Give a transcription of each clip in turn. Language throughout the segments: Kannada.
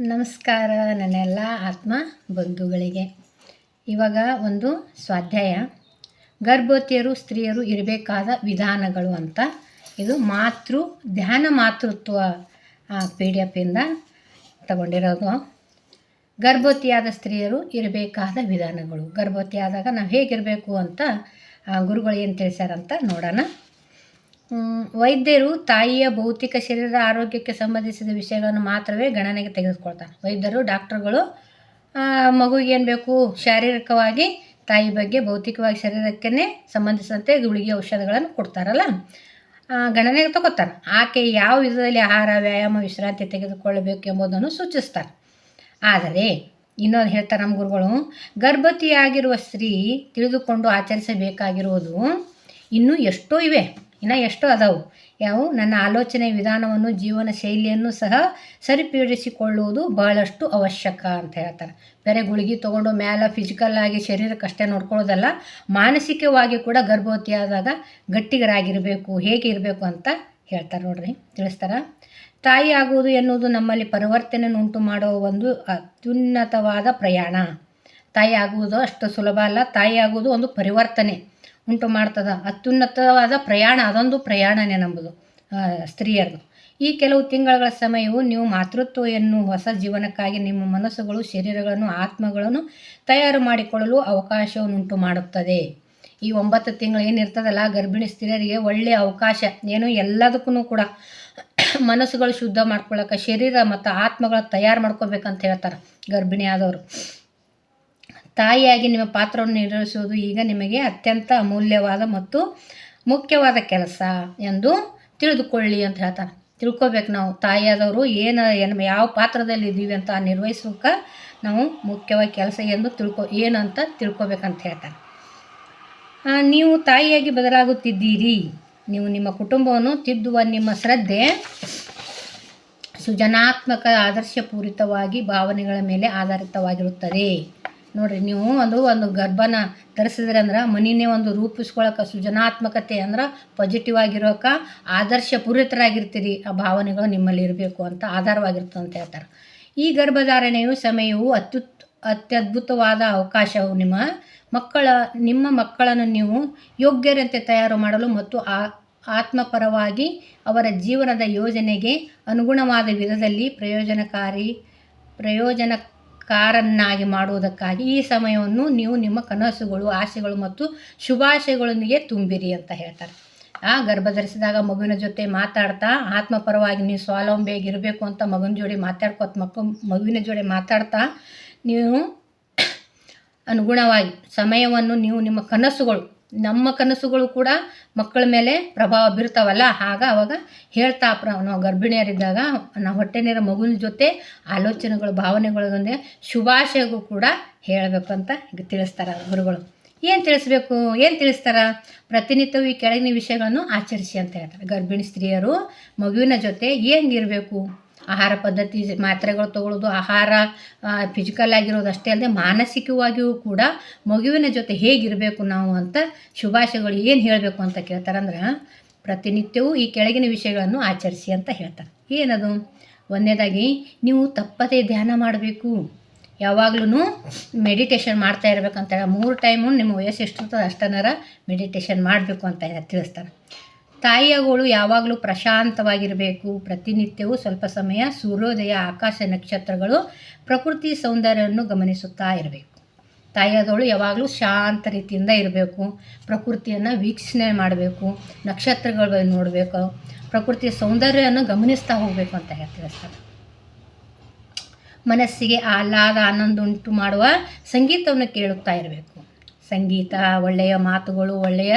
ನಮಸ್ಕಾರ ನನ್ನೆಲ್ಲ ಆತ್ಮ ಬಂಧುಗಳಿಗೆ. ಇವಾಗ ಒಂದು ಸ್ವಾಧ್ಯಾಯ. ಗರ್ಭವತಿಯರು ಸ್ತ್ರೀಯರು ಇರಬೇಕಾದ ವಿಧಾನಗಳು ಅಂತ. ಇದು ಮಾತೃ, ಧ್ಯಾನ ಮಾತೃತ್ವ ಪಿ ಡಿ ಎಫಿಂದ ತಗೊಂಡಿರೋದು. ಗರ್ಭವತಿಯಾದ ಸ್ತ್ರೀಯರು ಇರಬೇಕಾದ ವಿಧಾನಗಳು. ಗರ್ಭವತಿ ಆದಾಗ ನಾವು ಹೇಗಿರಬೇಕು ಅಂತ ಗುರುಗಳು ಏನು ತಿಳಿಸ್ಯಾರಂತ ನೋಡೋಣ. ವೈದ್ಯರು ತಾಯಿಯ ಭೌತಿಕ ಶರೀರದ ಆರೋಗ್ಯಕ್ಕೆ ಸಂಬಂಧಿಸಿದ ವಿಷಯಗಳನ್ನು ಮಾತ್ರವೇ ಗಣನೆಗೆ ತೆಗೆದುಕೊಳ್ತಾರೆ ವೈದ್ಯರು, ಡಾಕ್ಟರ್ಗಳು ಮಗುವಿಗೆ ಏನು ಬೇಕು? ಶಾರೀರಿಕವಾಗಿ ತಾಯಿ ಬಗ್ಗೆ ಭೌತಿಕವಾಗಿ ಶರೀರಕ್ಕೇ ಸಂಬಂಧಿಸಿದಂತೆ ಗುಳಿಗೆ ಔಷಧಗಳನ್ನು ಕೊಡ್ತಾರಲ್ಲ? ಗಣನೆಗೆ ತಗೋತಾರೆ ಆಕೆ ಯಾವ ವಿಧದಲ್ಲಿ ಆಹಾರ, ವ್ಯಾಯಾಮ, ವಿಶ್ರಾಂತಿ ತೆಗೆದುಕೊಳ್ಳಬೇಕು ಎಂಬುದನ್ನು ಸೂಚಿಸ್ತಾರೆ ಆದರೆ, ಇನ್ನೊಂದು ಹೇಳ್ತಾರೆ ನಮ್ಮ ಗುರುಗಳು ಗರ್ಭವತಿಯಾಗಿರುವ ಸ್ತ್ರೀ ತಿಳಿದುಕೊಂಡು ಆಚರಿಸಬೇಕಾಗಿರುವುದು ಇನ್ನೂ ಎಷ್ಟೋ ಇವೆ. ಇನ್ನು ಎಷ್ಟೋ ಅದಾವು. ಯಾವು? ನನ್ನ ಆಲೋಚನೆ ವಿಧಾನವನ್ನು, ಜೀವನ ಶೈಲಿಯನ್ನು ಸಹ ಸರಿಪಡಿಸಿಕೊಳ್ಳುವುದು ಬಹಳಷ್ಟು ಅವಶ್ಯಕ ಅಂತ ಹೇಳ್ತಾರೆ. ಬೇರೆ ಗುಳಿಗೆ ತೊಗೊಂಡು ಮೇಲೆ ಫಿಸಿಕಲ್ ಆಗಿ ಶರೀರಕ್ಕಷ್ಟೇ ನೋಡ್ಕೊಳ್ಳೋದಲ್ಲ, ಮಾನಸಿಕವಾಗಿ ಕೂಡ ಗರ್ಭವತಿಯಾದಾಗ ಗಟ್ಟಿಗರಾಗಿರಬೇಕು ಹೇಗೆ ಇರಬೇಕು ಅಂತ ಹೇಳ್ತಾರೆ ನೋಡ್ರಿ. ತಿಳಿಸ್ತಾರ? ತಾಯಿ ಆಗುವುದು ಎನ್ನುವುದು ನಮ್ಮಲ್ಲಿ ಪರಿವರ್ತನೆಯನ್ನುಂಟು ಮಾಡುವ ಒಂದು ಅತ್ಯುನ್ನತವಾದ ಪ್ರಯಾಣ. ತಾಯಿ ಆಗುವುದು ಅಷ್ಟು ಸುಲಭ ಅಲ್ಲ, ತಾಯಿ ಆಗುವುದು ಒಂದು ಪರಿವರ್ತನೆ. ಉಂಟು ಮಾಡ್ತದ. ಅತ್ಯುನ್ನತವಾದ ಪ್ರಯಾಣ, ಅದೊಂದು ಪ್ರಯಾಣನೇ ನಂಬುದು ಸ್ತ್ರೀಯರದು. ಈ ಕೆಲವು ತಿಂಗಳ ಸಮಯವು ನೀವು ಮಾತೃತ್ವ ಎನ್ನುವ ಹೊಸ ಜೀವನಕ್ಕಾಗಿ ನಿಮ್ಮ ಮನಸ್ಸುಗಳು, ಶರೀರಗಳನ್ನು, ಆತ್ಮಗಳನ್ನು ತಯಾರು ಮಾಡಿಕೊಳ್ಳಲು ಅವಕಾಶವನ್ನುಂಟು ಮಾಡುತ್ತದೆ. ಈ ಒಂಬತ್ತು ತಿಂಗಳು ಏನಿರ್ತದಲ್ಲ, ಗರ್ಭಿಣಿ ಸ್ತ್ರೀಯರಿಗೆ ಒಳ್ಳೆಯ ಅವಕಾಶ. ಏನು ಎಲ್ಲದಕ್ಕೂ ಕೂಡ ಮನಸ್ಸುಗಳು ಶುದ್ಧ ಮಾಡ್ಕೊಳ್ಳೋಕೆ, ಶರೀರ ಮತ್ತು ಆತ್ಮಗಳ ತಯಾರು ಮಾಡ್ಕೋಬೇಕಂತ ಹೇಳ್ತಾರೆ ಗರ್ಭಿಣಿ ಆದವರು ತಾಯಿಯಾಗಿ ನಿಮ್ಮ ಪಾತ್ರವನ್ನು ನಿರ್ವಹಿಸುವುದು ಈಗ ನಿಮಗೆ ಅತ್ಯಂತ ಅಮೂಲ್ಯವಾದ ಮತ್ತು ಮುಖ್ಯವಾದ ಕೆಲಸ ಎಂದು ತಿಳಿದುಕೊಳ್ಳಿ ಅಂತ ಹೇಳ್ತಾರೆ. ತಿಳ್ಕೊಬೇಕು ನಾವು, ತಾಯಿಯಾದವರು ಏನು ಏನು, ಯಾವ ಪಾತ್ರದಲ್ಲಿ ಇದ್ದೀವಿ ಅಂತ ನಿರ್ವಹಿಸೋಕೆ ನಾವು ಮುಖ್ಯವಾಗಿ ಕೆಲಸ ಎಂದು ತಿಳ್ಕೊ, ಏನು ಅಂತ ತಿಳ್ಕೊಬೇಕಂತ ಹೇಳ್ತಾರೆ. ನೀವು ತಾಯಿಯಾಗಿ ಬದಲಾಗುತ್ತಿದ್ದೀರಿ. ನೀವು ನಿಮ್ಮ ಕುಟುಂಬವನ್ನು ತಿದ್ದುವ ನಿಮ್ಮ ಶ್ರದ್ಧೆ ಸೃಜನಾತ್ಮಕ, ಆದರ್ಶಪೂರಿತವಾಗಿ ಭಾವನೆಗಳ ಮೇಲೆ ಆಧಾರಿತವಾಗಿರುತ್ತದೆ. ನೋಡ್ರಿ, ನೀವು ಒಂದು ಒಂದು ಗರ್ಭನ ಧರಿಸಿದ್ರೆ ಅಂದ್ರೆ ಮನಿನೇ ಒಂದು ರೂಪಿಸ್ಕೊಳಕ್ಕೆ ಸೃಜನಾತ್ಮಕತೆ ಅಂದ್ರೆ ಪಾಸಿಟಿವ್ ಆಗಿರೋಕೆ ಆದರ್ಶಪೂರಿತರಾಗಿರ್ತೀರಿ. ಆ ಭಾವನೆಗಳು ನಿಮ್ಮಲ್ಲಿ ಇರಬೇಕು ಅಂತ ಆಧಾರವಾಗಿರ್ತದೆ ಅಂತ ಹೇಳ್ತಾರೆ. ಈ ಗರ್ಭಧಾರಣೆಯು ಸಮಯವು ಅತ್ಯುತ್, ಅತ್ಯದ್ಭುತವಾದ ಅವಕಾಶವು. ನಿಮ್ಮ ಮಕ್ಕಳ, ನಿಮ್ಮ ಮಕ್ಕಳನ್ನು ನೀವು ಯೋಗ್ಯರಂತೆ ತಯಾರು ಮಾಡಲು ಮತ್ತು ಆ, ಆತ್ಮಪರವಾಗಿ ಅವರ ಜೀವನದ ಯೋಜನೆಗೆ ಅನುಗುಣವಾದ ವಿಧದಲ್ಲಿ ಪ್ರಯೋಜನಕಾರಿ ಪ್ರಯೋಜನಕಾರನ್ನಾಗಿ ಮಾಡುವುದಕ್ಕಾಗಿ ಈ ಸಮಯವನ್ನು ನೀವು ನಿಮ್ಮ ಕನಸುಗಳು, ಆಸೆಗಳು ಮತ್ತು ಶುಭಾಶಯಗಳೊಂದಿಗೆ ತುಂಬಿರಿ ಅಂತ ಹೇಳ್ತಾರೆ. ಆ ಗರ್ಭ ಧರಿಸಿದಾಗ ಮಗುವಿನ ಜೊತೆ ಮಾತಾಡ್ತಾ ಆತ್ಮಪರವಾಗಿ ನೀವು ಸ್ವಾವಲಂಬಿಯಾಗಿರಬೇಕು ಅಂತ ಮಗನ ಜೋಡಿ ಮಾತಾಡ್ಕೊತ ಮಕ್ಕ ಮಗುವಿನ ಜೋಡಿ ಮಾತಾಡ್ತಾ ನೀವು ಅನುಗುಣವಾಗಿ ಸಮಯವನ್ನು ನೀವು ನಿಮ್ಮ ಕನಸುಗಳು ನಮ್ಮ ಕನಸುಗಳು ಕೂಡ ಮಕ್ಕಳ ಮೇಲೆ ಪ್ರಭಾವ ಬೀರ್ತಾವಲ್ಲ? ಆಗ ಅವಾಗ ಹೇಳ್ತಾ ಪ್ರ ನಾವು ಗರ್ಭಿಣಿಯರಿದ್ದಾಗ ನಾವು ಹೊಟ್ಟೆನಿರೋ ಮಗುವಿನ ಜೊತೆ ಆಲೋಚನೆಗಳು ಭಾವನೆಗಳೊಂದಿಗೆ ಶುಭಾಶಯಗೂ ಕೂಡ ಹೇಳಬೇಕು ಅಂತ ತಿಳಿಸ್ತಾರೆ ಗುರುಗಳು. ಏನು ತಿಳಿಸ್ಬೇಕು? ಏನು ತಿಳಿಸ್ತಾರೆ? ಪ್ರತಿನಿತ್ಯವೂ ಈ ಕೆಳಗಿನ ವಿಷಯಗಳನ್ನು ಆಚರಿಸಿ ಅಂತ ಹೇಳ್ತಾರೆ. ಗರ್ಭಿಣಿ ಸ್ತ್ರೀಯರು ಮಗುವಿನ ಜೊತೆ ಹೆಂಗಿರಬೇಕು? ಆಹಾರ ಪದ್ಧತಿ ಮಾತ್ರೆಗಳು ತಗೊಳ್ಳೋದು ಆಹಾರ ಫಿಸಿಕಲ್ ಆಗಿರೋದು ಅಷ್ಟೇ ಅಲ್ಲದೆ ಮಾನಸಿಕವಾಗಿಯೂ ಕೂಡ ಮಗುವಿನ ಜೊತೆ ಹೇಗಿರಬೇಕು ನಾವು ಅಂತ ಶುಭಾಶಯಗಳು ಏನು ಹೇಳಬೇಕು ಅಂತ ಕೇಳ್ತಾರೆ ಅಂದ್ರೆ ಪ್ರತಿನಿತ್ಯವೂ ಈ ಕೆಳಗಿನ ವಿಷಯಗಳನ್ನು ಆಚರಿಸಿ ಅಂತ ಹೇಳ್ತಾರೆ. ಏನದು? ಒಂದನೇದಾಗಿ ನೀವು ತಪ್ಪದೇ ಧ್ಯಾನ ಮಾಡಬೇಕು. ಯಾವಾಗ್ಲೂ ಮೆಡಿಟೇಷನ್ ಮಾಡ್ತಾ ಇರ್ಬೇಕಂತ ಮೂರು ಟೈಮು ನಿಮ್ಮ ವಯಸ್ಸು ಎಷ್ಟಿರ್ತದೆ ಅಷ್ಟನಾರ ಮೆಡಿಟೇಷನ್ ಮಾಡಬೇಕು ಅಂತ ತಿಳಿಸ್ತಾರೆ. ತಾಯಿಯಗಳು ಯಾವಾಗಲೂ ಪ್ರಶಾಂತವಾಗಿರಬೇಕು. ಪ್ರತಿನಿತ್ಯವೂ ಸ್ವಲ್ಪ ಸಮಯ ಸೂರ್ಯೋದಯ, ಆಕಾಶ ನಕ್ಷತ್ರಗಳು ಪ್ರಕೃತಿ ಸೌಂದರ್ಯವನ್ನು ಗಮನಿಸುತ್ತಾ ಇರಬೇಕು. ತಾಯಿಯಾದವಳು ಯಾವಾಗಲೂ ಶಾಂತ ರೀತಿಯಿಂದ ಇರಬೇಕು. ಪ್ರಕೃತಿಯನ್ನು ವೀಕ್ಷಣೆ ಮಾಡಬೇಕು. ನಕ್ಷತ್ರಗಳು ನೋಡಬೇಕು. ಪ್ರಕೃತಿಯ ಸೌಂದರ್ಯವನ್ನು ಗಮನಿಸ್ತಾ ಹೋಗಬೇಕು ಅಂತ ಹೇಳ್ತೀವಿ ಸರ್ ಮನಸ್ಸಿಗೆ ಆಹ್ಲಾದ, ಆನಂದ ಉಂಟು ಮಾಡುವ ಸಂಗೀತವನ್ನು ಕೇಳುತ್ತಾ ಇರಬೇಕು. ಸಂಗೀತ, ಒಳ್ಳೆಯ ಮಾತುಗಳು, ಒಳ್ಳೆಯ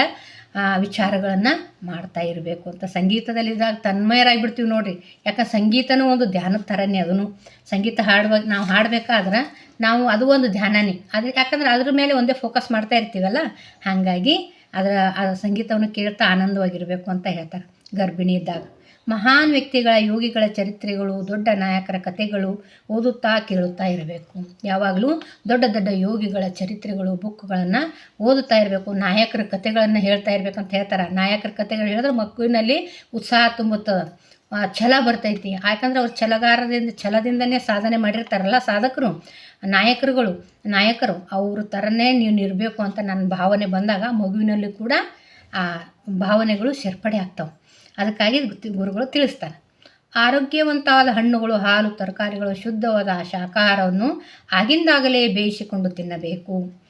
ವಿಚಾರಗಳನ್ನು ಮಾಡ್ತಾ ಇರಬೇಕು ಅಂತ. ಸಂಗೀತದಲ್ಲಿದ್ದಾಗ ತನ್ಮಯರಾಗಿಬಿಡ್ತೀವಿ ನೋಡಿರಿ. ಯಾಕಂದ್ರೆ ಸಂಗೀತನೂ ಒಂದು ಧ್ಯಾನದ ಥರನೇ ಅದನ್ನು ಸಂಗೀತ ಹಾಡುವಾಗ ನಾವು ಹಾಡಬೇಕಾದ್ರೆ ನಾವು ಅದು ಒಂದು ಧ್ಯಾನನೇ. ಅದು ಯಾಕಂದ್ರೆ ಅದ್ರ ಮೇಲೆ ಒಂದೇ ಫೋಕಸ್ ಮಾಡ್ತಾ ಇರ್ತೀವಲ್ಲ? ಹಾಗಾಗಿ ಅದರ, ಆ ಸಂಗೀತವನ್ನು ಕೇಳ್ತಾ ಆನಂದವಾಗಿರಬೇಕು ಅಂತ ಹೇಳ್ತಾರೆ. ಗರ್ಭಿಣಿ ಇದ್ದಾಗ ಮಹಾನ್ ವ್ಯಕ್ತಿಗಳ ಯೋಗಿಗಳ ಚರಿತ್ರೆಗಳು, ದೊಡ್ಡ ನಾಯಕರ ಕಥೆಗಳು ಓದುತ್ತಾ ಕೇಳುತ್ತಾ ಇರಬೇಕು. ಯಾವಾಗಲೂ ದೊಡ್ಡ ದೊಡ್ಡ ಯೋಗಿಗಳ ಚರಿತ್ರೆಗಳು, ಬುಕ್ಗಳನ್ನು ಓದುತ್ತಾ ಇರಬೇಕು. ನಾಯಕರ ಕಥೆಗಳನ್ನು ಹೇಳ್ತಾ ಇರಬೇಕಂತ ಹೇಳ್ತಾರೆ. ನಾಯಕರ ಕಥೆಗಳು ಹೇಳಿದ್ರೆ ಮಕ್ಕಳಿನಲ್ಲಿ ಉತ್ಸಾಹ ತುಂಬುತ್ತದೆ. ಛಲ ಬರ್ತೈತಿ. ಯಾಕಂದ್ರೆ ಅವ್ರು ಛಲಗಾರದಿಂದ, ಛಲದಿಂದನೇ ಸಾಧನೆ ಮಾಡಿರ್ತಾರಲ್ಲ ಸಾಧಕರು, ನಾಯಕರುಗಳು. ನಾಯಕರು, ಅವ್ರ ಥರನೇ ನೀವು ಇರಬೇಕು ಅಂತ ನನ್ನ ಭಾವನೆ ಬಂದಾಗ ಮಗುವಿನಲ್ಲಿ ಕೂಡ ಆ ಭಾವನೆಗಳು ಸೇರ್ಪಡೆ ಆಗ್ತಾವೆ. ಅದಕ್ಕಾಗಿ ಗುರುಗಳು ತಿಳಿಸ್ತಾರೆ. ಆರೋಗ್ಯವಂತವಾದ ಹಣ್ಣುಗಳು, ಹಾಲು, ತರಕಾರಿಗಳು, ಶುದ್ಧವಾದ ಶಾಖಾಹಾರವನ್ನು ಆಗಿಂದಾಗಲೇ ಬೇಯಿಸಿಕೊಂಡು ತಿನ್ನಬೇಕು.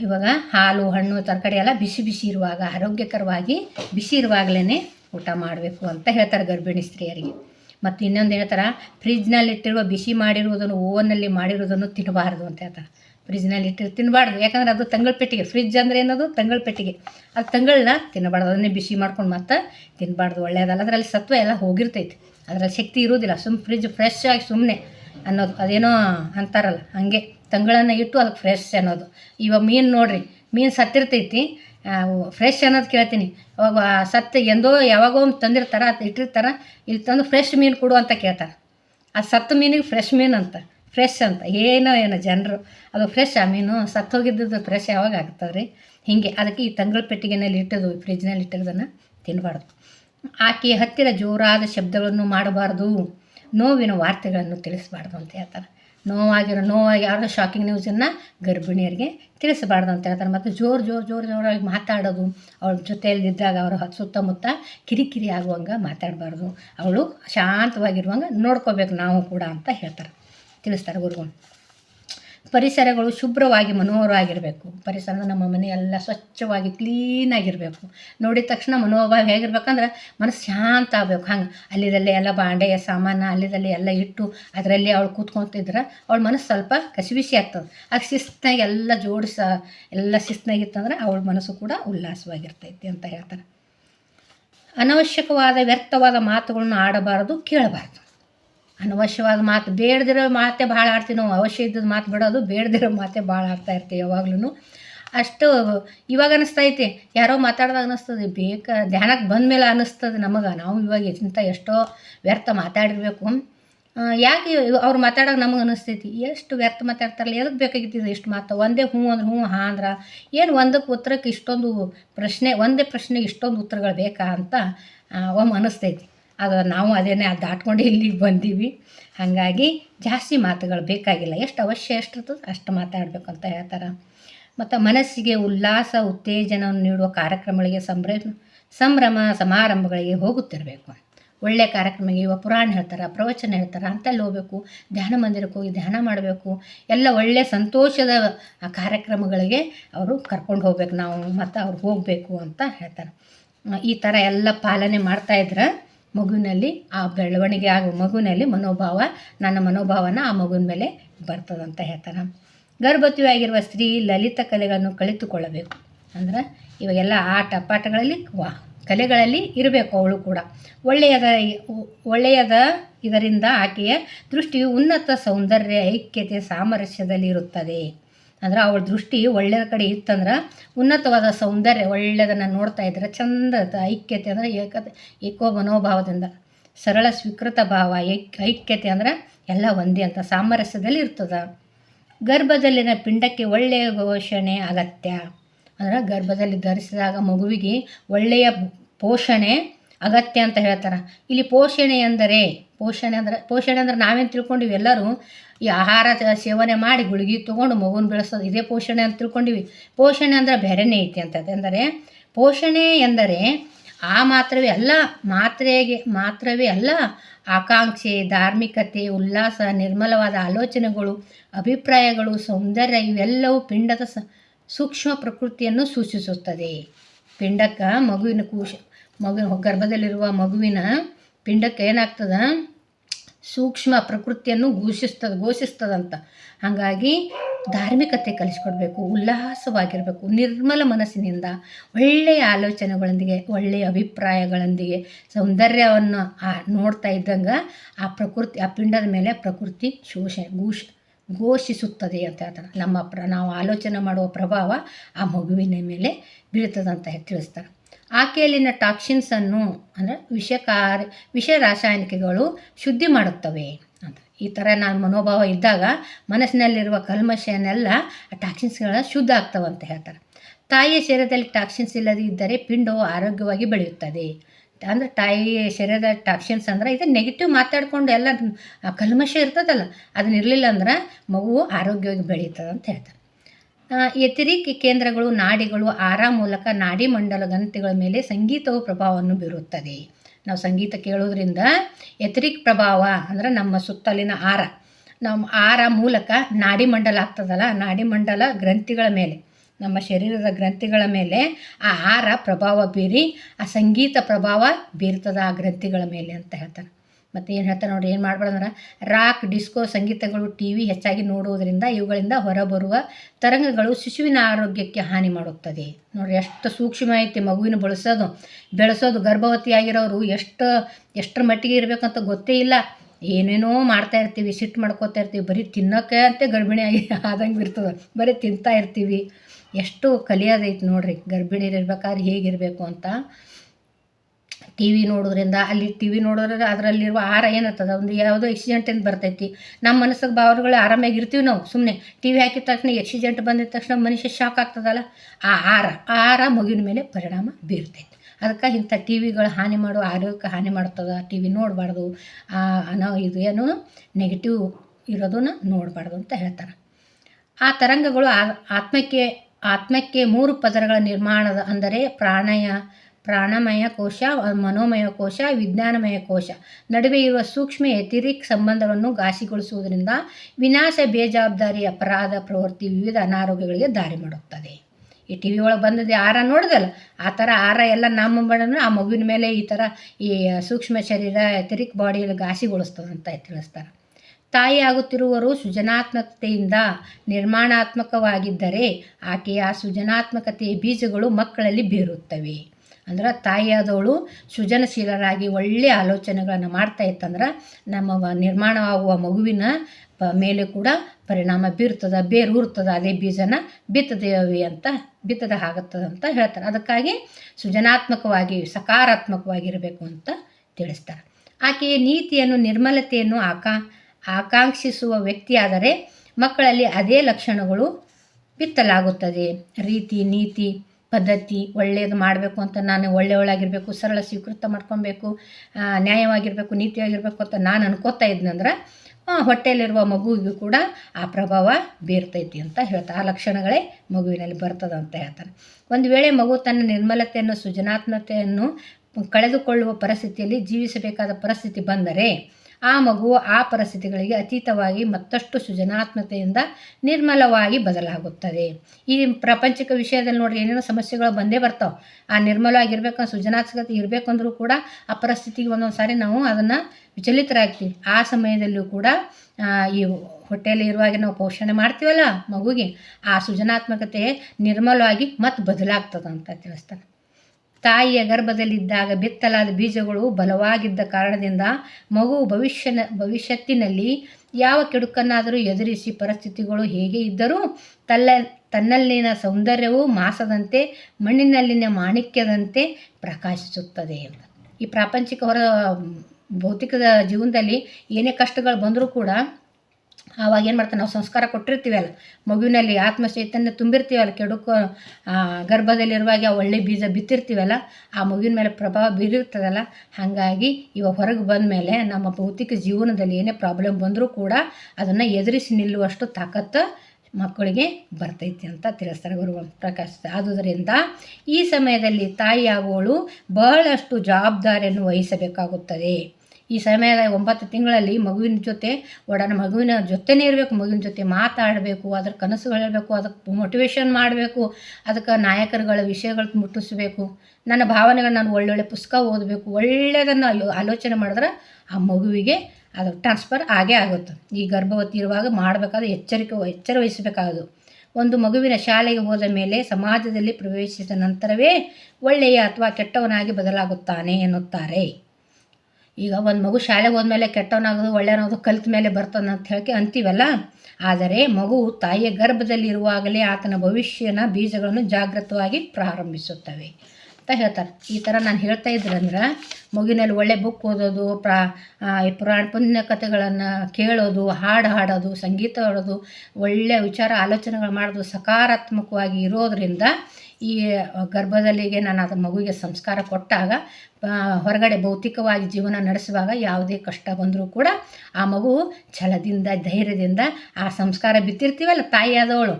ಇವಾಗ ಹಾಲು, ಹಣ್ಣು, ತರಕಾರಿ ಎಲ್ಲ ಬಿಸಿ ಬಿಸಿ ಇರುವಾಗ, ಆರೋಗ್ಯಕರವಾಗಿ ಬಿಸಿ ಇರುವಾಗಲೇ ಊಟ ಮಾಡಬೇಕು ಅಂತ ಹೇಳ್ತಾರೆ ಗರ್ಭಿಣಿ ಸ್ತ್ರೀಯರಿಗೆ. ಮತ್ತು ಇನ್ನೊಂದು ಹೇಳ್ತಾರೆ ಫ್ರಿಜ್ನಲ್ಲಿಟ್ಟಿರುವ ಬಿಸಿ ಮಾಡಿರುವುದನ್ನು ಓವನ್ನಲ್ಲಿ ಮಾಡಿರುವುದನ್ನು ತಿನ್ನಬಾರ್ದು ಅಂತ ಹೇಳ್ತಾರೆ. ಫ್ರಿಜ್ನಲ್ಲಿ ಇಟ್ಟಿರ್ ತಿನ್ನಬಾರ್ದು ಯಾಕಂದ್ರೆ ಅದು ತಂಗಳ ಪೆಟ್ಟಿಗೆ. ಫ್ರಿಜ್ ಅಂದರೆ ಏನದು? ತಂಗಳ ಪೆಟ್ಟಿಗೆ. ಅದು ತಂಗಳನ್ನ ತಿನ್ನಬಾರ್ದು. ಅದನ್ನೇ ಬಿಸಿ ಮಾಡ್ಕೊಂಡು ಮತ್ತೆ ತಿನ್ನಬಾರ್ದು ಒಳ್ಳೆಯದಲ್ಲ ಅದರಲ್ಲಿ ಸತ್ವ ಎಲ್ಲ ಹೋಗಿರ್ತೈತಿ. ಅದರಲ್ಲಿ ಶಕ್ತಿ ಇರೋದಿಲ್ಲ. ಸುಮ್ಮ ಫ್ರಿಜ್ ಫ್ರೆಶ್ ಆಗಿ ಸುಮ್ಮನೆ ಅನ್ನೋದು. ಅದೇನೋ ಅಂತಾರಲ್ಲ. ಹಾಗೆ ತಂಗಳನ್ನು ಇಟ್ಟು ಅದಕ್ಕೆ ಫ್ರೆಶ್ ಅನ್ನೋದು. ಇವಾಗ ಮೀನು ನೋಡ್ರಿ. ಮೀನು ಸತ್ತಿರ್ತೈತಿ. ಫ್ರೆಶ್ ಅನ್ನೋದು ಕೇಳ್ತೀನಿ. ಅವಾಗ ಸತ್ತ ಎಂದೋ ಯಾವಾಗೋ ಒಂದು ತಂದಿರ್ತಾರೆ, ಅದು ಇಟ್ಟಿರ್ತಾರೆ. ಇಲ್ಲಿ ತಂದು ಫ್ರೆಶ್ ಮೀನು ಕೊಡು ಅಂತ ಕೇಳ್ತಾರೆ. ಆ ಸತ್ತ ಮೀನಿಗೆ ಫ್ರೆಶ್ ಮೀನು ಅಂತ. ಫ್ರೆಶ್ ಅಂತ, ಏನೋ ಏನೋ ಜನರು. ಅದು ಫ್ರೆಶ್ ಆ ಮೀನು ಸತ್ತು ಹೋಗಿದ್ದದ್ದು ಫ್ರೆಶ್ ಯಾವಾಗ ಆಗ್ತದೆ ರೀ ಹೀಗೆ, ಅದಕ್ಕೆ ಈ ತಂಗಳ ಪೆಟ್ಟಿಗೆನಲ್ಲಿ ಇಟ್ಟದು ಫ್ರಿಜ್ನಲ್ಲಿ ಇಟ್ಟಿರೋದನ್ನು ತಿನ್ನಬಾರ್ದು ಆಕೆಯ ಹತ್ತಿರ ಜೋರಾದ ಶಬ್ದಗಳನ್ನು ಮಾಡಬಾರ್ದು. ನೋವಿನ ವಾರ್ತೆಗಳನ್ನು ತಿಳಿಸಬಾರ್ದು ಅಂತ ಹೇಳ್ತಾರೆ. ನೋವಾಗಿರೋ, ನೋವಾಗಿ ಯಾವುದೋ ಶಾಕಿಂಗ್ ನ್ಯೂಸನ್ನು ಗರ್ಭಿಣಿಯರಿಗೆ ತಿಳಿಸಬಾರ್ದು ಅಂತ ಹೇಳ್ತಾರೆ. ಮತ್ತು ಜೋರು ಜೋರು ಜೋರು, ಜೋರಾಗಿ ಮಾತಾಡೋದು, ಅವಳ ಜೊತೆಯಲ್ಲಿದ್ದಾಗ ಅವರ ಸುತ್ತಮುತ್ತ ಕಿರಿಕಿರಿ ಆಗುವಂಗೆ ಮಾತಾಡಬಾರ್ದು. ಅವಳು ಶಾಂತವಾಗಿರುವಂಗೆ ನೋಡ್ಕೋಬೇಕು ನಾವು ಕೂಡ ಅಂತ ಹೇಳ್ತಾರೆ. ತಿಳಿಸ್ತಾರೆ ಗುರುಗಳು. ಪರಿಸರಗಳು ಶುಭ್ರವಾಗಿ ಮನೋಹರವಾಗಿರಬೇಕು. ಪರಿಸರ ನಮ್ಮ ಮನೆ ಎಲ್ಲ ಸ್ವಚ್ಛವಾಗಿ ಕ್ಲೀನಾಗಿರಬೇಕು ನೋಡಿದ ತಕ್ಷಣ ಮನೋಭಾವ ಹೇಗಿರ್ಬೇಕಂದ್ರೆ ಮನಸ್ಸು ಶಾಂತ ಆಗಬೇಕು. ಹಂಗೆ ಅಲ್ಲಿದಲ್ಲೇ ಎಲ್ಲ ಬಾಂಡೆಯ ಸಾಮಾನು ಅಲ್ಲಿದಲ್ಲಿ ಎಲ್ಲ ಇಟ್ಟು ಅದರಲ್ಲಿ ಅವಳು ಕೂತ್ಕೊತಿದ್ರೆ ಅವಳ ಮನಸ್ಸು ಸ್ವಲ್ಪ ಕಸಿಬಿಸಿ ಆಗ್ತದೆ. ಆಗ ಶಿಸ್ತಾಗಿ ಎಲ್ಲ ಜೋಡಿಸ, ಎಲ್ಲ ಶಿಸ್ತಾಗಿತ್ತಂದ್ರೆ ಅವಳ ಮನಸ್ಸು ಕೂಡ ಉಲ್ಲಾಸವಾಗಿರ್ತೈತಿ ಅಂತ ಹೇಳ್ತಾರೆ. ಅನವಶ್ಯಕವಾದ ವ್ಯರ್ಥವಾದ ಮಾತುಗಳನ್ನು ಆಡಬಾರದು, ಕೇಳಬಾರ್ದು. ಅನವಶ್ಯವಾದ ಮಾತು ಬೇಡದಿರೋ ಮಾತೇ ಭಾಳ ಆಡ್ತೀವಿ ನಾವು ಅವಶ್ಯ ಇದ್ದದ ಮಾತು ಬಿಡೋದು, ಬೇಡದಿರೋ ಮಾತೇ ಭಾಳ ಆಡ್ತಾ ಇರ್ತೀವಿ ಯಾವಾಗ್ಲೂ ಅಷ್ಟು ಇವಾಗ ಅನಿಸ್ತೈತಿ ಯಾರೋ ಮಾತಾಡ್ದಾಗ ಅನ್ನಿಸ್ತದೆ ಬೇಕ ಧ್ಯಾನಕ್ಕೆ ಬಂದಮೇಲೆ ಅನ್ನಿಸ್ತದೆ ನಮಗೆ. ನಾವು ಇವಾಗ ಇಂಥ ಎಷ್ಟೋ ವ್ಯರ್ಥ ಮಾತಾಡಿರಬೇಕು. ಯಾಕೆ ಅವ್ರು ಮಾತಾಡೋಕೆ ನಮಗೆ ಅನಿಸ್ತೈತಿ? ಎಷ್ಟು ವ್ಯರ್ಥ ಮಾತಾಡ್ತಾರಲ್ಲ ಎದಕ್ಕೆ ಬೇಕಾಗಿತ್ತು ಇಷ್ಟು ಮಾತು? ಒಂದೇ ಹ್ಞೂ ಅಂದ್ರೆ ಹ್ಞೂ, ಹಾ ಅಂದ್ರೆ. ಏನು ಒಂದಕ್ಕೆ ಉತ್ತರಕ್ಕೆ ಇಷ್ಟೊಂದು ಪ್ರಶ್ನೆ, ಒಂದೇ ಪ್ರಶ್ನೆಗೆ ಇಷ್ಟೊಂದು ಉತ್ತರಗಳು ಬೇಕಾ ಅಂತ ಒಮ್ಮೆ ಅನ್ನಿಸ್ತೈತಿ ಅದು ನಾವು ಅದೇನೇ ಅದು ದಾಟ್ಕೊಂಡು ಇಲ್ಲಿಗೆ ಬಂದೀವಿ. ಹಾಗಾಗಿ ಜಾಸ್ತಿ ಮಾತುಗಳು ಬೇಕಾಗಿಲ್ಲ. ಎಷ್ಟು ಅವಶ್ಯ ಎಷ್ಟಿರ್ತದೆ ಅಷ್ಟು ಮಾತಾಡಬೇಕು ಅಂತ ಹೇಳ್ತಾರೆ. ಮತ್ತು ಮನಸ್ಸಿಗೆ ಉಲ್ಲಾಸ, ಉತ್ತೇಜನವನ್ನು ನೀಡುವ ಕಾರ್ಯಕ್ರಮಗಳಿಗೆ ಸಂಭ್ರಮ ಸಂಭ್ರಮ ಸಮಾರಂಭಗಳಿಗೆ ಹೋಗುತ್ತಿರಬೇಕು. ಒಳ್ಳೆಯ ಕಾರ್ಯಕ್ರಮಕ್ಕೆ ಇವಾಗ ಪುರಾಣ ಹೇಳ್ತಾರೆ, ಪ್ರವಚನ ಹೇಳ್ತಾರೆ, ಅಂತಲ್ಲಿ ಹೋಗ್ಬೇಕು. ಧ್ಯಾನ ಮಂದಿರಕ್ಕೆ ಹೋಗಿ ಧ್ಯಾನ ಮಾಡಬೇಕು. ಎಲ್ಲ ಒಳ್ಳೆಯ ಸಂತೋಷದ ಕಾರ್ಯಕ್ರಮಗಳಿಗೆ ಅವರು ಕರ್ಕೊಂಡು ಹೋಗ್ಬೇಕು ನಾವು, ಮತ್ತು ಅವ್ರು ಹೋಗಬೇಕು ಅಂತ ಹೇಳ್ತಾರೆ. ಈ ಥರ ಎಲ್ಲ ಪಾಲನೆ ಮಾಡ್ತಾಯಿದ್ರೆ ಮಗುವಿನಲ್ಲಿ ಆ ಬೆಳವಣಿಗೆ ಆಗೋ ಮಗುವಿನಲ್ಲಿ ಮನೋಭಾವ, ನನ್ನ ಮನೋಭಾವನ ಆ ಮಗುವಿನ ಮೇಲೆ ಬರ್ತದಂತ ಹೇಳ್ತಾರೆ ಗರ್ಭವತಿಯಾಗಿರುವ ಸ್ತ್ರೀ ಲಲಿತ ಕಲೆಗಳನ್ನು ಕಲಿತುಕೊಳ್ಳಬೇಕು. ಅಂದ್ರೆ ಇವಾಗೆಲ್ಲ ಆಟ ಪಾಠಗಳಲ್ಲಿ ವಾ, ಕಲೆಗಳಲ್ಲಿ ಇರಬೇಕು ಅವಳು ಕೂಡ. ಒಳ್ಳೆಯದ ಒಳ್ಳೆಯದ ಇದರಿಂದ ಆಕೆಯ ದೃಷ್ಟಿಯು ಉನ್ನತ ಸೌಂದರ್ಯ, ಐಕ್ಯತೆ, ಸಾಮರಸ್ಯದಲ್ಲಿ ಇರುತ್ತದೆ. ಅಂದ್ರೆ ಅವಳ ದೃಷ್ಟಿ ಒಳ್ಳೆಯ ಕಡೆ ಇತ್ತಂದ್ರೆ ಉನ್ನತವಾದ ಸೌಂದರ್ಯ ಒಳ್ಳೆಯದನ್ನು ನೋಡ್ತಾ ಇದ್ರೆ, ಚಂದ ಐಕ್ಯತೆ ಅಂದರೆ ಏಕತೆ, ಏಕೋ ಮನೋಭಾವದಿಂದ. ಸರಳ ಸ್ವೀಕೃತ ಭಾವ, ಐಕ್, ಐಕ್ಯತೆ ಅಂದ್ರೆ ಎಲ್ಲ ಒಂದೇ ಅಂತ ಸಾಮರಸ್ಯದಲ್ಲಿ ಇರ್ತದೆ. ಗರ್ಭದಲ್ಲಿನ ಪಿಂಡಕ್ಕೆ ಒಳ್ಳೆಯ ಪೋಷಣೆ ಅಗತ್ಯ. ಅಂದ್ರೆ ಗರ್ಭದಲ್ಲಿ ಧರಿಸಿದಾಗ ಮಗುವಿಗೆ ಒಳ್ಳೆಯ ಪೋಷಣೆ ಅಗತ್ಯ ಅಂತ ಹೇಳ್ತಾರೆ. ಇಲ್ಲಿ ಪೋಷಣೆ ಅಂದರೆ ಪೋಷಣೆ ಅಂದ್ರೆ ಪೋಷಣೆ ಅಂದ್ರೆ ನಾವೇನು ತಿಳ್ಕೊಂಡಿವಿ ಎಲ್ಲರೂ ಈ ಆಹಾರ ಸೇವನೆ ಮಾಡಿ ಗುಳಿಗೆ ತೊಗೊಂಡು ಮಗುನ ಬೆಳೆಸೋದು. ಇದೇ ಪೋಷಣೆ ಅಂತ ತಿಳ್ಕೊಂಡಿವಿ. ಪೋಷಣೆ ಅಂದ್ರೆ ಬೇರೆನೇ ಐತಿ ಅಂತ ಅಂದರೆ ಪೋಷಣೆ ಎಂದರೆ ಆ ಮಾತ್ರವೇ ಅಲ್ಲ, ಮಾತ್ರೆಗೆ, ಮಾತ್ರವೇ ಅಲ್ಲ, ಆಕಾಂಕ್ಷೆ, ಧಾರ್ಮಿಕತೆ, ಉಲ್ಲಾಸ, ನಿರ್ಮಲವಾದ ಆಲೋಚನೆಗಳು, ಅಭಿಪ್ರಾಯಗಳು, ಸೌಂದರ್ಯ ಇವೆಲ್ಲವೂ ಪಿಂಡದ ಸೂಕ್ಷ್ಮ ಪ್ರಕೃತಿಯನ್ನು ಸೂಚಿಸುತ್ತದೆ. ಪಿಂಡಕ್ಕೆ ಮಗುವಿನ ಕೂಶ, ಮಗು, ಗರ್ಭದಲ್ಲಿರುವ ಮಗುವಿನ ಪಿಂಡಕ್ಕೆ ಏನಾಗ್ತದ? ಸೂಕ್ಷ್ಮ ಪ್ರಕೃತಿಯನ್ನು ಘೋಷಿಸ್ತದೆ ಘೋಷಿಸ್ತದಂತ. ಹಾಗಾಗಿ ಧಾರ್ಮಿಕತೆ ಕಲಿಸ್ಕೊಡ್ಬೇಕು, ಉಲ್ಲಾಸವಾಗಿರಬೇಕು, ನಿರ್ಮಲ ಮನಸ್ಸಿನಿಂದ ಒಳ್ಳೆಯ ಆಲೋಚನೆಗಳೊಂದಿಗೆ, ಒಳ್ಳೆಯ ಅಭಿಪ್ರಾಯಗಳೊಂದಿಗೆ, ಸೌಂದರ್ಯವನ್ನು ಆ ನೋಡ್ತಾ ಇದ್ದಂಗೆ ಆ ಪ್ರಕೃತಿ, ಆ ಪಿಂಡದ ಮೇಲೆ ಪ್ರಕೃತಿ ಶೋಷ ಘೋಷ, ಘೋಷಿಸುತ್ತದೆ ಅಂತ ಹೇಳ್ತಾರೆ. ನಮ್ಮ ಪ್ರ, ನಾವು ಆಲೋಚನೆ ಮಾಡುವ ಪ್ರಭಾವ ಆ ಮಗುವಿನ ಮೇಲೆ ಬೀಳ್ತದಂತ ತಿಳಿಸ್ತಾರೆ. ಆಕೆಯಲ್ಲಿನ ಟಾಕ್ಸಿನ್ಸನ್ನು ಅಂದರೆ ವಿಷಕಾರಿ ವಿಷ ರಾಸಾಯನಿಕಗಳು ಶುದ್ಧಿ ಮಾಡುತ್ತವೆ ಅಂತ. ಈ ಥರ ನಾನು ಮನೋಭಾವ ಇದ್ದಾಗ ಮನಸ್ಸಿನಲ್ಲಿರುವ ಕಲ್ಮಶನೆಲ್ಲ ಆ ಟಾಕ್ಸಿನ್ಸ್ಗಳ ಶುದ್ಧ ಆಗ್ತವೆ ಅಂತ ಹೇಳ್ತಾರೆ. ತಾಯಿಯ ಶರೀರದಲ್ಲಿ ಟಾಕ್ಸಿನ್ಸ್ ಇಲ್ಲದೇ ಇದ್ದರೆ ಪಿಂಡವು ಆರೋಗ್ಯವಾಗಿ ಬೆಳೆಯುತ್ತದೆ. ಅಂದರೆ ತಾಯಿಯ ಶರೀರದ ಟಾಕ್ಸಿನ್ಸ್ ಅಂದ್ರೆ ಇದು ನೆಗೆಟಿವ್ ಮಾತಾಡ್ಕೊಂಡು ಎಲ್ಲ ಕಲ್ಮಶ ಇರ್ತದಲ್ಲ, ಅದನ್ನ ಇರಲಿಲ್ಲ ಅಂದ್ರೆ ಮಗು ಆರೋಗ್ಯವಾಗಿ ಬೆಳೀತದೆ ಅಂತ ಹೇಳ್ತಾರೆ. ಎತಿರಿಕ್ ಕೇಂದ್ರಗಳು, ನಾಡಿಗಳು, ಆರ ಮೂಲಕ ನಾಡಿ ಮಂಡಲ ಗ್ರಂಥಿಗಳ ಮೇಲೆ ಸಂಗೀತವು ಪ್ರಭಾವವನ್ನು ಬೀರುತ್ತದೆ. ನಾವು ಸಂಗೀತ ಕೇಳೋದ್ರಿಂದ ಎತಿರಿಕ್ ಪ್ರಭಾವ ಅಂದರೆ ನಮ್ಮ ಸುತ್ತಲಿನ ಆರ. ನಮ್ಮ ಆರ ಮೂಲಕ ನಾಡಿ ಮಂಡಲ ಆಗ್ತದಲ್ಲ, ನಾಡಿ ಮಂಡಲ ಗ್ರಂಥಿಗಳ ಮೇಲೆ, ನಮ್ಮ ಶರೀರದ ಗ್ರಂಥಿಗಳ ಮೇಲೆ ಆ ಆರ ಪ್ರಭಾವ ಬೀರಿ, ಆ ಸಂಗೀತ ಪ್ರಭಾವ ಬೀರ್ತದ ಆ ಗ್ರಂಥಿಗಳ ಮೇಲೆ ಅಂತ ಹೇಳ್ತಾರೆ. ಮತ್ತು ಏನು ಹೇಳ್ತಾರೆ ನೋಡಿ ಏನು ಮಾಡ್ಬಾರ್ದಂದ್ರೆ ರಾಕ್ ಡಿಸ್ಕೋ ಸಂಗೀತಗಳು ಟಿ ವಿ ಹೆಚ್ಚಾಗಿ ನೋಡುವುದರಿಂದ ಇವುಗಳಿಂದ ಹೊರಬರುವ ತರಂಗಗಳು ಶಿಶುವಿನ ಆರೋಗ್ಯಕ್ಕೆ ಹಾನಿ ಮಾಡುತ್ತದೆ. ನೋಡಿರಿ, ಎಷ್ಟು ಸೂಕ್ಷ್ಮ ಐತಿ ಮಗುವಿನ ಬಳಸೋದು, ಬೆಳೆಸೋದು, ಗರ್ಭವತಿಯಾಗಿರೋರು ಎಷ್ಟು, ಎಷ್ಟರ ಮಟ್ಟಿಗೆ ಇರಬೇಕಂತ ಗೊತ್ತೇ ಇಲ್ಲ. ಏನೇನೋ ಮಾಡ್ತಾ ಇರ್ತೀವಿ, ಸಿಟ್ಟು ಮಾಡ್ಕೋತಾ ಇರ್ತೀವಿ, ಬರೀ ತಿನ್ನೋಕ್ಕೆ ಅಂತ ಗರ್ಭಿಣಿ ಆಗಿ ಆದಂಗೆ ಇರ್ತದೆ, ಬರೀ ತಿಂತಾ ಇರ್ತೀವಿ. ಎಷ್ಟು ಕಲಿಯೋದೈತೆ ನೋಡಿರಿ ಗರ್ಭಿಣಿ ಇರ್ಬೇಕಾದ್ರೆ ಹೇಗಿರಬೇಕು ಅಂತ. ಟಿ ವಿ ನೋಡೋದ್ರಿಂದ, ಅಲ್ಲಿ ಟಿ ವಿ ನೋಡೋದ್ರಿಂದ ಅದರಲ್ಲಿರುವ ಆಹಾರ ಏನಾಗ್ತದೆ ಒಂದು ಯಾವುದೋ ಅಂತ ಬರ್ತೈತಿ. ನಮ್ಮ ಮನಸ್ಸಿಗೆ ಭಾವನೆಗಳು ಆರಾಮಾಗಿ ಇರ್ತೀವಿ ನಾವು ಸುಮ್ಮನೆ ಟಿ ವಿ ಹಾಕಿದ ತಕ್ಷಣ ಎಕ್ಸಿಡೆಂಟ್ ಬಂದಿದ ತಕ್ಷಣ ಮನುಷ್ಯ ಶಾಕ್ ಆಗ್ತದಲ್ಲ? ಆ ಆಹಾರ ಆಹಾರ ಮಗುವಿನ ಮೇಲೆ ಪರಿಣಾಮ ಬೀರ್ತೈತಿ. ಅದಕ್ಕೆ ಇಂಥ ಟಿ ವಿಗಳು ಹಾನಿ ಮಾಡೋ ಆರೋಗ್ಯಕ್ಕೆ ಹಾನಿ ಮಾಡ್ತದೆ. ಟಿ ವಿ ನೋಡಬಾರ್ದು ನಾವು ಇದು ಏನು? ನೆಗೆಟಿವ್ ಇರೋದನ್ನ ನೋಡಬಾರ್ದು ಅಂತ ಹೇಳ್ತಾರೆ. ಆ ತರಂಗಗಳು ಆತ್ಮಕ್ಕೆ ಆತ್ಮಕ್ಕೆ ಮೂರು ಪದರಗಳ ನಿರ್ಮಾಣದ ಅಂದರೆ ಪ್ರಾಣಯ ಪ್ರಾಣಮಯ ಕೋಶ ಮನೋಮಯ ಕೋಶ ವಿಜ್ಞಾನಮಯ ಕೋಶ ನಡುವೆ ಇರುವ ಸೂಕ್ಷ್ಮ ಎತಿರಿಕ್ ಸಂಬಂಧವನ್ನು ಘಾಸಿಗೊಳಿಸುವುದರಿಂದ ವಿನಾಶ ಬೇಜವಾಬ್ದಾರಿ ಅಪರಾಧ ಪ್ರವೃತ್ತಿ ವಿವಿಧ ಅನಾರೋಗ್ಯಗಳಿಗೆ ದಾರಿ ಮಾಡುತ್ತದೆ. ಈ ಟಿ ವಿ ಒಳಗೆ ಬಂದದ್ದು ಆರ ನೋಡಿದಲ್ಲ? ಆ ಥರ ಆರ ಎಲ್ಲ ನಮ್ಮ ಮಾಡೋಣ ಆ ಮಗುವಿನ ಮೇಲೆ ಈ ಥರ ಈ ಸೂಕ್ಷ್ಮ ಶರೀರ ಎತಿರಿಕ್ ಬಾಡಿಯಲ್ಲಿ ಘಾಸಿಗೊಳಿಸ್ತದೆ ಅಂತ ತಿಳಿಸ್ತಾರೆ. ತಾಯಿ ಆಗುತ್ತಿರುವರು ಸೃಜನಾತ್ಮಕತೆಯಿಂದ ನಿರ್ಮಾಣಾತ್ಮಕವಾಗಿದ್ದರೆ ಆಕೆಯ ಸೃಜನಾತ್ಮಕತೆಯ ಬೀಜಗಳು ಮಕ್ಕಳಲ್ಲಿ ಬೀರುತ್ತವೆ. ಅಂದ್ರೆ ತಾಯಿಯಾದವಳು ಸೃಜನಶೀಲರಾಗಿ ಒಳ್ಳೆಯ ಆಲೋಚನೆಗಳನ್ನು ಮಾಡ್ತಾ ಇತ್ತಂದ್ರೆ ನಮ್ಮ ನಿರ್ಮಾಣವಾಗುವ ಮಗುವಿನ ಪ ಮೇಲೆ ಕೂಡ ಪರಿಣಾಮ ಬೀರ್ತದೆ ಬೇರು ಅದೇ ಬೀಜನ ಬಿತ್ತದೇವಿ ಅಂತ, ಬಿತ್ತದ ಆಗುತ್ತದೆ ಅಂತ ಹೇಳ್ತಾರೆ. ಅದಕ್ಕಾಗಿ ಸೃಜನಾತ್ಮಕವಾಗಿ, ಸಕಾರಾತ್ಮಕವಾಗಿರಬೇಕು ಅಂತ ತಿಳಿಸ್ತಾರೆ. ಆಕೆಯ ನೀತಿಯನ್ನು, ನಿರ್ಮಲತೆಯನ್ನು ಆಕಾ, ಆಕಾಂಕ್ಷಿಸುವ ವ್ಯಕ್ತಿಯಾದರೆ ಮಕ್ಕಳಲ್ಲಿ ಅದೇ ಲಕ್ಷಣಗಳು ಬಿತ್ತಲಾಗುತ್ತದೆ. ರೀತಿ, ನೀತಿ ಪದ್ಧತಿ ಒಳ್ಳೆಯದು ಮಾಡಬೇಕು ಅಂತ ನಾನು ಒಳ್ಳೆಯವಳಾಗಿರಬೇಕು, ಸರಳ ಸ್ವೀಕೃತ ಮಾಡ್ಕೊಬೇಕು ನ್ಯಾಯವಾಗಿರಬೇಕು, ನೀತಿಯಾಗಿರಬೇಕು ಅಂತ ನಾನು ಅನ್ಕೋತಾ ಇದ್ನಂದ್ರೆ ಹೊಟ್ಟೆಯಲ್ಲಿರುವ ಮಗುವಿಗೂ ಕೂಡ ಆ ಪ್ರಭಾವ ಬೀರ್ತೈತಿ ಅಂತ ಹೇಳ್ತಾರೆ ಆ ಲಕ್ಷಣಗಳೇ ಮಗುವಿನಲ್ಲಿ ಬರ್ತದೆ ಅಂತ ಹೇಳ್ತಾರೆ. ಒಂದು ವೇಳೆ ಮಗು ತನ್ನ ನಿರ್ಮಲತೆಯನ್ನು ಸೃಜನಾತ್ಮಕತೆಯನ್ನು ಕಳೆದುಕೊಳ್ಳುವ ಪರಿಸ್ಥಿತಿಯಲ್ಲಿ ಜೀವಿಸಬೇಕಾದ ಪರಿಸ್ಥಿತಿ ಬಂದರೆ ಆ ಮಗು ಆ ಪರಿಸ್ಥಿತಿಗಳಿಗೆ ಅತೀತವಾಗಿ ಮತ್ತಷ್ಟು ಸೃಜನಾತ್ಮಕತೆಯಿಂದ ನಿರ್ಮಲವಾಗಿ ಬದಲಾಗುತ್ತದೆ. ಈ ಪ್ರಾಪಂಚಿಕ ವಿಷಯದಲ್ಲಿ ನೋಡಿ ಏನೇನೋ ಸಮಸ್ಯೆಗಳು ಬಂದೇ ಬರ್ತಾವೆ. ಆ ನಿರ್ಮಲವಾಗಿರ್ಬೇಕು ಸೃಜನಾತ್ಮಕತೆ ಇರಬೇಕಂದ್ರೂ ಕೂಡ ಆ ಪರಿಸ್ಥಿತಿಗೆ ಒಂದೊಂದು ಸಾರಿ ನಾವು ಅದನ್ನು ವಿಚಲಿತರಾಗ್ತೀವಿ. ಆ ಸಮಯದಲ್ಲೂ ಕೂಡ ಈ ಹೊಟ್ಟೆಯಲ್ಲಿ ಇರುವಾಗ ನಾವು ಪೋಷಣೆ ಮಾಡ್ತೀವಲ್ಲ ಮಗುಗೆ, ಆ ಸೃಜನಾತ್ಮಕತೆ ನಿರ್ಮಲವಾಗಿ ಮತ್ತು ಬದಲಾಗ್ತದೆ ಅಂತ ತಿಳಿಸ್ತಾರೆ ತಾಯಿಯ ಗರ್ಭದಲ್ಲಿದ್ದಾಗ ಬಿತ್ತಲಾದ ಬೀಜಗಳು ಬಲವಾಗಿದ್ದ ಕಾರಣದಿಂದ ಮಗು ಭವಿಷ್ಯನ ಭವಿಷ್ಯತ್ತಿನಲ್ಲಿ ಯಾವ ಕೆಡುಕನ್ನಾದರೂ ಎದುರಿಸಿ ಪರಿಸ್ಥಿತಿಗಳು ಹೇಗೆ ಇದ್ದರೂ ತಲ್ಲ ತನ್ನಲ್ಲಿನ ಸೌಂದರ್ಯವು ಮಾಸದಂತೆ ಮಣ್ಣಿನಲ್ಲಿನ ಮಾಣಿಕ್ಯದಂತೆ ಪ್ರಕಾಶಿಸುತ್ತದೆ. ಈ ಪ್ರಾಪಂಚಿಕ ಹೊರ ಭೌತಿಕದ ಜೀವನದಲ್ಲಿ ಏನೇ ಕಷ್ಟಗಳು ಬಂದರೂ ಕೂಡ ಆವಾಗ ಏನು ಮಾಡ್ತಾನೆ ನಾವು ಸಂಸ್ಕಾರ ಕೊಟ್ಟಿರ್ತೀವಲ್ಲ ಮಗುವಿನಲ್ಲಿ ಆತ್ಮ ಚೈತನ್ಯ ತುಂಬಿರ್ತೀವಲ್ಲ ಕೆಡುಕು ಗರ್ಭದಲ್ಲಿರುವಾಗ ಒಳ್ಳೆ ಬೀಜ ಬಿತ್ತಿರ್ತೀವಲ್ಲ ಆ ಮಗುವಿನ ಮೇಲೆ ಪ್ರಭಾವ ಬೀರಿರ್ತದಲ್ಲ ಹಾಗಾಗಿ ಇವಾಗ ಹೊರಗೆ ಬಂದ ಮೇಲೆ ನಮ್ಮ ಭೌತಿಕ ಜೀವನದಲ್ಲಿ ಏನೇ ಪ್ರಾಬ್ಲಮ್ ಬಂದರೂ ಕೂಡ ಅದನ್ನು ಎದುರಿಸಿ ನಿಲ್ಲುವಷ್ಟು ತಾಕತ್ತು ಮಕ್ಕಳಿಗೆ ಬರ್ತೈತಿ ಅಂತ ತಿಳಿಸ್ತಾರೆ ಗುರು ಪ್ರಕಾಶ. ಆದುದರಿಂದ ಈ ಸಮಯದಲ್ಲಿ ತಾಯಿಯಾಗುವಳು ಬಹಳಷ್ಟು ಜವಾಬ್ದಾರಿಯನ್ನು ವಹಿಸಬೇಕಾಗುತ್ತದೆ. ಈ ಸಮಯದ ಒಂಬತ್ತು ತಿಂಗಳಲ್ಲಿ ಮಗುವಿನ ಜೊತೆ ಒಡನ ಮಗುವಿನ ಜೊತೆನೇ ಇರಬೇಕು, ಮಗುವಿನ ಜೊತೆ ಮಾತಾಡಬೇಕು, ಅದ್ರ ಕನಸುಗಳು ಹೇಳಬೇಕು, ಅದಕ್ಕೆ ಮೋಟಿವೇಶನ್ ಮಾಡಬೇಕು, ಅದಕ್ಕೆ ನಾಯಕರುಗಳ ವಿಷಯಗಳು ಮುಟ್ಟಿಸ್ಬೇಕು. ನನ್ನ ಭಾವನೆಗಳು ನಾನು ಒಳ್ಳೊಳ್ಳೆ ಪುಸ್ತಕ ಓದಬೇಕು ಒಳ್ಳೆಯದನ್ನು ಆಲೋಚನೆ ಮಾಡಿದ್ರೆ ಆ ಮಗುವಿಗೆ ಅದು ಟ್ರಾನ್ಸ್ಫರ್ ಆಗೇ ಆಗುತ್ತೆ. ಈ ಗರ್ಭವತಿ ಇರುವಾಗ ಮಾಡಬೇಕಾದ್ರೆ ಎಚ್ಚರಿಕೆ, ಎಚ್ಚರ ವಹಿಸಬೇಕಾಗೋದು. ಒಂದು ಮಗುವಿನ ಶಾಲೆಗೆ ಹೋದ ಮೇಲೆ ಸಮಾಜದಲ್ಲಿ ಪ್ರವೇಶಿಸಿದ ನಂತರವೇ ಒಳ್ಳೆಯ ಅಥವಾ ಕೆಟ್ಟವನಾಗಿ ಬದಲಾಗುತ್ತಾನೆ ಎನ್ನುತ್ತಾರೆ. ಈಗ ಒಂದು ಮಗು ಶಾಲೆಗೆ ಹೋದ್ಮೇಲೆ ಕೆಟ್ಟವನಾಗೋದು ಒಳ್ಳೆಯನಾಗೋದು ಕಲಿತ ಮೇಲೆ ಬರ್ತಾನೆ ಅಂತ ಹೇಳಿ ಅಂತೀವಲ್ಲ? ಆದರೆ ಮಗು ತಾಯಿಯ ಗರ್ಭದಲ್ಲಿರುವಾಗಲೇ ಆತನ ಭವಿಷ್ಯನ ಬೀಜಗಳನ್ನು ಜಾಗೃತವಾಗಿ ಪ್ರಾರಂಭಿಸುತ್ತವೆ ಅಂತ ಹೇಳ್ತಾರೆ. ಈ ಥರ ನಾನು ಹೇಳ್ತಾ ಇದ್ರಂದ್ರೆ ಮಗುವಿನಲ್ಲಿ ಒಳ್ಳೆ ಬುಕ್ ಓದೋದು, ಪ್ರಾ ಪುರಾಣ ಪುಣ್ಯ ಕಥೆಗಳನ್ನು ಕೇಳೋದು, ಹಾಡು ಹಾಡೋದು, ಸಂಗೀತ ಹಾಡೋದು ಒಳ್ಳೆಯ ವಿಚಾರ ಆಲೋಚನೆಗಳು ಮಾಡೋದು ಸಕಾರಾತ್ಮಕವಾಗಿ ಇರೋದರಿಂದ ಈ ಗರ್ಭದಲ್ಲಿಗೆ ನಾನು ಅದು ಮಗುವಿಗೆ ಸಂಸ್ಕಾರ ಕೊಟ್ಟಾಗ ಹೊರಗಡೆ ಭೌತಿಕವಾಗಿ ಜೀವನ ನಡೆಸುವಾಗ ಯಾವುದೇ ಕಷ್ಟ ಬಂದರೂ ಕೂಡ ಆ ಮಗು ಛಲದಿಂದ, ಧೈರ್ಯದಿಂದ ಆ ಸಂಸ್ಕಾರ ಬಿತ್ತಿರ್ತೀವಲ್ಲ ತಾಯಿಯಾದವಳು.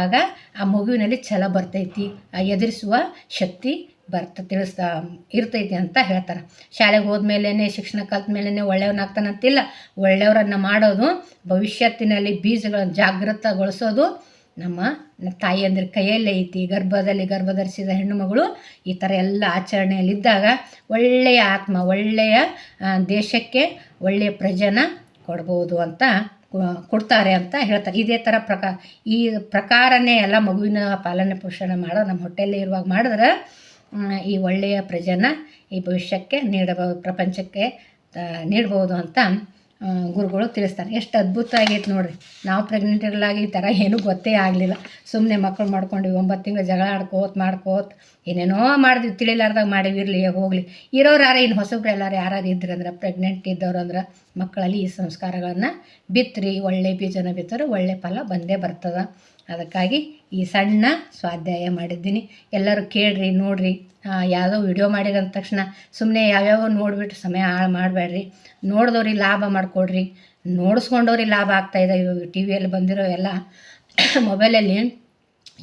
ಆಗ ಆ ಮಗುವಿನಲ್ಲಿ ಛಲ ಬರ್ತೈತಿ ಎದುರಿಸುವ ಶಕ್ತಿ ಬರ್ತ, ತಿಳಿಸ್ತಾ, ಇರ್ತೈತಿ ಅಂತ ಹೇಳ್ತಾರೆ. ಶಾಲೆಗೆ ಹೋದ್ಮೇಲೇ ಶಿಕ್ಷಣ ಕಲ್ತ ಮೇಲೇ ಒಳ್ಳೆಯವನಾಗ್ತಾನಂತಿಲ್ಲ. ಒಳ್ಳೆಯವರನ್ನು ಮಾಡೋದು, ಭವಿಷ್ಯತ್ತಿನಲ್ಲಿ ಬೀಜಗಳನ್ನು ಜಾಗೃತಗೊಳಿಸೋದು ನಮ್ಮ ತಾಯಿಯಂದ್ರ ಕೈಯಲ್ಲೇ ಐತಿ ಗರ್ಭದಲ್ಲಿ ಗರ್ಭ ಧರಿಸಿದ ಹೆಣ್ಣು ಮಗಳು, ಈ ಥರ ಎಲ್ಲ ಆಚರಣೆಯಲ್ಲಿದ್ದಾಗ ಒಳ್ಳೆಯ ಆತ್ಮ, ಒಳ್ಳೆಯ ದೇಶಕ್ಕೆ ಒಳ್ಳೆಯ ಪ್ರಜನ ಕೊಡ್ಬೋದು ಅಂತ ಕೊಡ್ತಾರೆ ಅಂತ ಹೇಳ್ತಾರೆ. ಇದೇ ಥರ ಪ್ರಕಾರ ಈ ಪ್ರಕಾರನೇ ಎಲ್ಲ ಮಗುವಿನ ಪಾಲನೆ ಪೋಷಣೆ ಮಾಡೋ ನಮ್ಮ ಹೊಟ್ಟೆಯಲ್ಲೇ ಇರುವಾಗ ಮಾಡಿದ್ರೆ ಈ ಒಳ್ಳೆಯ ಪ್ರಜನ ಈ ಭವಿಷ್ಯಕ್ಕೆ ನೀಡಬಹುದು ಪ್ರಪಂಚಕ್ಕೆ ನೀಡ್ಬೋದು ಅಂತ ಗುರುಗಳು ತಿಳಿಸ್ತಾರೆ. ಎಷ್ಟು ಅದ್ಭುತ ಆಗೈತೆ ನೋಡ್ರಿ. ನಾವು ಪ್ರೆಗ್ನೆಂಟ್ಗಳಾಗಿ ಈ ಥರ ಏನೂ ಗೊತ್ತೇ ಆಗಲಿಲ್ಲ. ಸುಮ್ಮನೆ ಮಕ್ಕಳು ಮಾಡ್ಕೊಂಡ್ವಿ, ಒಂಬತ್ತು ತಿಂಗಳು ಜಗಳ ಆಡ್ಕೋತ, ಮಾಡ್ಕೋತ, ಏನೇನೋ ಮಾಡಿದ್ವಿ, ತಿಳಿಲಾರ್ದಾಗ ಮಾಡಿವಿರಲಿ ಹೋಗಲಿ. ಇರೋರು ಯಾರು ಇನ್ನು ಹೊಸಬ್ರು ಎಲ್ಲರೂ ಯಾರು ಇದ್ರಂದ್ರೆ ಪ್ರೆಗ್ನೆಂಟ್ ಇದ್ದವ್ರು ಅಂದ್ರೆ ಮಕ್ಕಳಲ್ಲಿ ಈ ಸಂಸ್ಕಾರಗಳನ್ನು ಬಿತ್ತರಿ ಒಳ್ಳೆ ಬೀಜನ ಬಿತ್ತರೆ ಒಳ್ಳೆ ಫಲ ಬಂದೇ ಬರ್ತದೆ. ಅದಕ್ಕಾಗಿ ಈ ಸಣ್ಣ ಸ್ವಾಧ್ಯಾಯ ಮಾಡಿದ್ದೀನಿ. ಎಲ್ಲರೂ ಕೇಳ್ರಿ, ನೋಡ್ರಿ. ಯಾವುದೋ ವಿಡಿಯೋ ಮಾಡಿದಂದ ತಕ್ಷಣ ಸುಮ್ಮನೆ ಯಾವ್ಯಾವ ನೋಡಿಬಿಟ್ಟು ಸಮಯ ಹಾಳು ಮಾಡಬೇಡ್ರಿ. ನೋಡಿದವ್ರಿಗೆ ಲಾಭ ಮಾಡಿಕೊಡ್ರಿ. ನೋಡಿಸ್ಕೊಂಡವ್ರಿಗೆ ಲಾಭ ಆಗ್ತಾಯಿದೆ ಇವಾಗ ಟಿ ವಿಯಲ್ಲಿ ಬಂದಿರೋ ಎಲ್ಲ ಮೊಬೈಲಲ್ಲಿ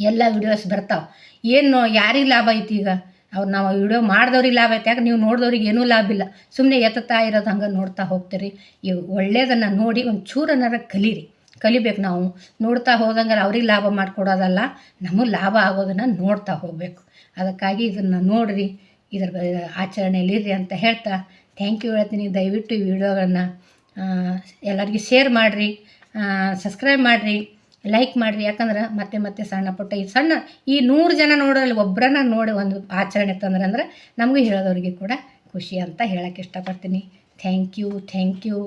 ಎಲ್ಲ ವಿಡಿಯೋಸ್ ಬರ್ತಾವೆ. ಏನು, ಯಾರಿಗೆ ಲಾಭ ಐತಿ ಈಗ? ಅವ್ರು ನಾವು ವಿಡಿಯೋ ಮಾಡಿದವ್ರಿಗೆ ಲಾಭ ಐತೆ. ಯಾಕೆ, ನೀವು ನೋಡಿದವ್ರಿಗೆ ಏನೂ ಲಾಭ ಇಲ್ಲ. ಸುಮ್ಮನೆ ಎತ್ತುತ್ತಾ ಇರೋದು ಹಂಗೆ ನೋಡ್ತಾ ಹೋಗ್ತೀರಿ. ಈ ಒಳ್ಳೆಯದನ್ನು ನೋಡಿ ಒಂದು ಚೂರನ್ನಾರ ಕಲೀರಿ. ಕಲಿಬೇಕು ನಾವು. ನೋಡ್ತಾ ಹೋದಂಗೆ ಅವ್ರಿಗೆ ಲಾಭ ಮಾಡಿಕೊಡೋದಲ್ಲ, ನಮಗೆ ಲಾಭ ಆಗೋದನ್ನು ನೋಡ್ತಾ ಹೋಗಬೇಕು. ಅದಕ್ಕಾಗಿ ಇದನ್ನು ನೋಡಿರಿ, ಇದ್ರ ಆಚರಣೆಯಲ್ಲಿ ಆಚರಣೆಯಲ್ಲಿರ್ರಿ ಅಂತ ಹೇಳ್ತಾ ಥ್ಯಾಂಕ್ ಯು ಹೇಳ್ತೀನಿ. ದಯವಿಟ್ಟು ಈ ವಿಡಿಯೋಗಳನ್ನ ಎಲ್ಲರಿಗೂ ಶೇರ್ ಮಾಡಿರಿ ಸಬ್ಸ್ಕ್ರೈಬ್ ಮಾಡಿರಿ ಲೈಕ್ ಮಾಡಿರಿ. ಯಾಕಂದ್ರೆ ಮತ್ತೆ ಮತ್ತೆ ಸಣ್ಣ ಪುಟ್ಟ, ಈ ಸಣ್ಣ, ಈ ನೂರು ಜನ ನೋಡೋದ್ರಲ್ಲಿ ಒಬ್ಬರನ್ನ ನೋಡಿ ಒಂದು ಆಚರಣೆ ತಂದ್ರೆ ಅಂದ್ರೆ ನಮಗೂ ಹೇಳೋದವ್ರಿಗೆ ಕೂಡ ಖುಷಿ ಅಂತ ಹೇಳೋಕ್ಕೆ ಇಷ್ಟಪಡ್ತೀನಿ. Thank you thank you